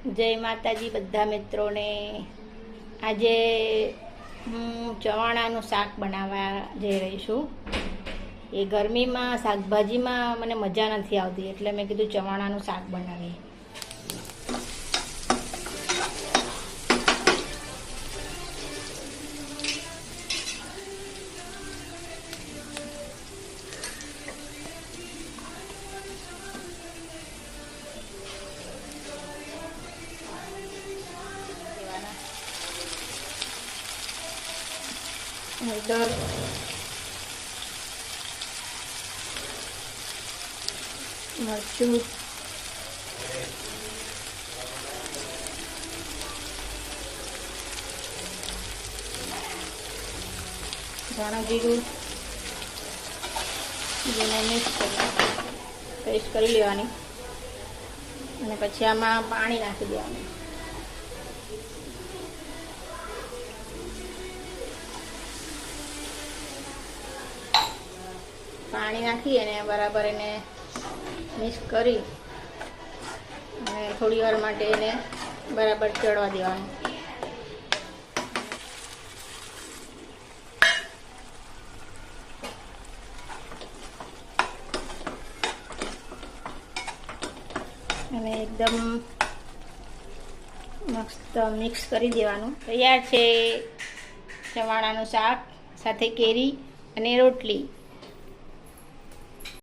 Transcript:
જય માતાજી બધા મિત્રોને. આજે હું ચવાણાનું શાક બનાવવા જઈ રહી છું. એ ગરમીમાં શાકભાજીમાં મને મજા નથી આવતી, એટલે મેં કીધું ચવાણાનું શાક બનાવીએ. હળદર મરચું. ધાણા જીરું. જેને મિક્સ પેસ્ટ કરી લેવાની. અને પછી આમાં પાણી નાખી દેવાનું. પાણી નાખી અને બરાબર એને મિક્સ કરી અને થોડી વાર માટે એને બરાબર ચડવા દેવાનું. અને એકદમ મસ્ત મિક્સ કરી દેવાનું. તૈયાર છે ચવાણાનું શાક, સાથે કેરી અને રોટલી.